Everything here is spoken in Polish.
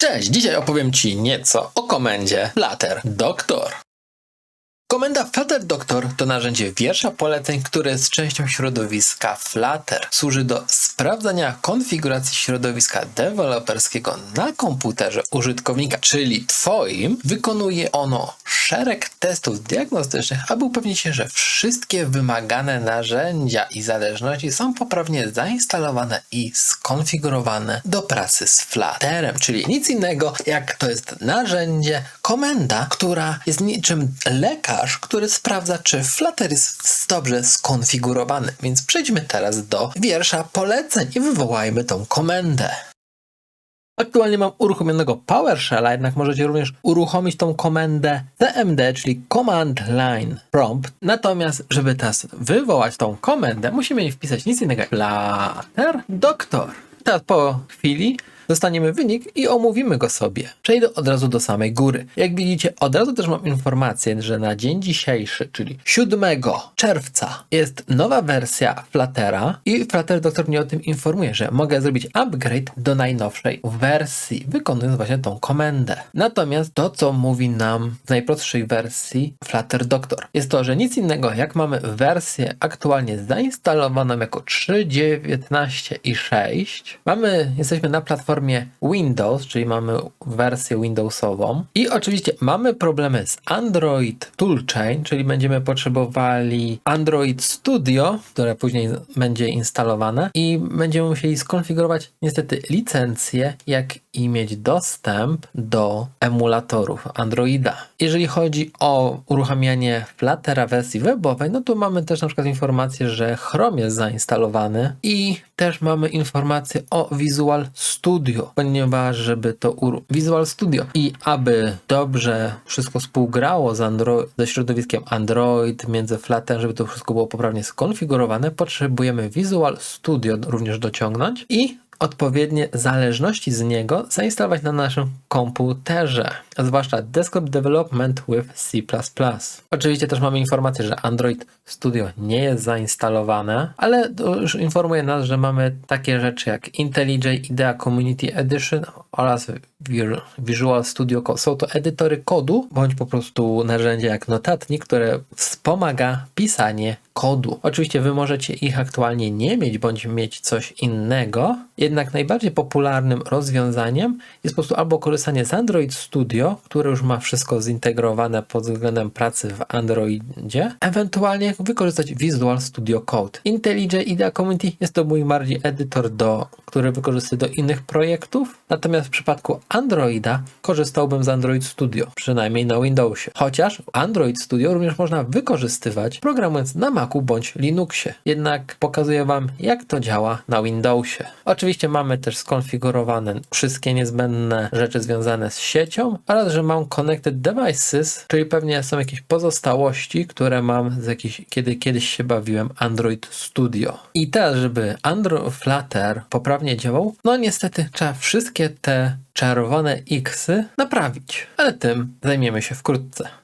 Cześć, dzisiaj opowiem Ci nieco o komendzie Flutter Doctor. Komenda Flutter Doctor to narzędzie wiersza poleceń, które jest częścią środowiska Flutter. Służy do sprawdzania konfiguracji środowiska deweloperskiego na komputerze użytkownika, czyli Twoim. Wykonuje ono szereg testów diagnostycznych, aby upewnić się, że wszystkie wymagane narzędzia i zależności są poprawnie zainstalowane i skonfigurowane do pracy z Flutterem, czyli nic innego jak to jest narzędzie, komenda, która jest niczym lekarz, który sprawdza, czy Flutter jest dobrze skonfigurowany. Więc przejdźmy teraz do wiersza poleceń i wywołajmy tą komendę. Aktualnie mam uruchomionego PowerShella, jednak możecie również uruchomić tą komendę CMD, czyli Command Line Prompt. Natomiast, żeby teraz wywołać tą komendę, musimy wpisać nic innego jak Flutter Doctor. Teraz po chwili dostaniemy wynik i omówimy go sobie. Przejdę od razu do samej góry. Jak widzicie, od razu też mam informację, że na dzień dzisiejszy, czyli 7 czerwca, jest nowa wersja Fluttera i Flutter Doctor mnie o tym informuje, że mogę zrobić upgrade do najnowszej wersji, wykonując właśnie tą komendę. Natomiast to, co mówi nam w najprostszej wersji Flutter Doctor, jest to, że nic innego, jak mamy wersję aktualnie zainstalowaną jako 3.19 i 6, mamy, jesteśmy na platformie Windows, czyli mamy wersję Windowsową. I oczywiście mamy problemy z Android Toolchain, czyli będziemy potrzebowali Android Studio, które później będzie instalowane i będziemy musieli skonfigurować niestety licencję, jak i mieć dostęp do emulatorów Androida. Jeżeli chodzi o uruchamianie Fluttera wersji webowej, no to mamy też na przykład informację, że Chrome jest zainstalowany i też mamy informację o Visual Studio, ponieważ żeby to. Visual Studio i aby dobrze wszystko współgrało z Andro... ze środowiskiem Android, między Flutterem, żeby to wszystko było poprawnie skonfigurowane, potrzebujemy Visual Studio również dociągnąć i odpowiednie zależności z niego zainstalować na naszym komputerze, a zwłaszcza Desktop Development with C++. Oczywiście też mamy informację, że Android Studio nie jest zainstalowane, ale już informuje nas, że mamy takie rzeczy jak IntelliJ IDEA Community Edition oraz Visual Studio Code. Są to edytory kodu, bądź po prostu narzędzia jak notatnik, które wspomaga pisanie kodu. Oczywiście wy możecie ich aktualnie nie mieć, bądź mieć coś innego, jednak najbardziej popularnym rozwiązaniem jest po prostu albo korzystanie z Android Studio, które już ma wszystko zintegrowane pod względem pracy w Androidzie, ewentualnie wykorzystać Visual Studio Code. IntelliJ IDEA Community jest to mój bardziej edytor, do, który wykorzystuję do innych projektów, natomiast w przypadku Androida korzystałbym z Android Studio, przynajmniej na Windowsie. Chociaż Android Studio również można wykorzystywać programując na Macu bądź Linuxie. Jednak pokazuję Wam, jak to działa na Windowsie. Oczywiście mamy też skonfigurowane wszystkie niezbędne rzeczy związane z siecią oraz, że mam Connected Devices, czyli pewnie są jakieś pozostałości, które mam z jakichś, kiedy kiedyś się bawiłem Android Studio. I teraz, żeby Android Flutter poprawnie działał, no niestety trzeba wszystkie te czerwone Xy naprawić, ale tym zajmiemy się wkrótce.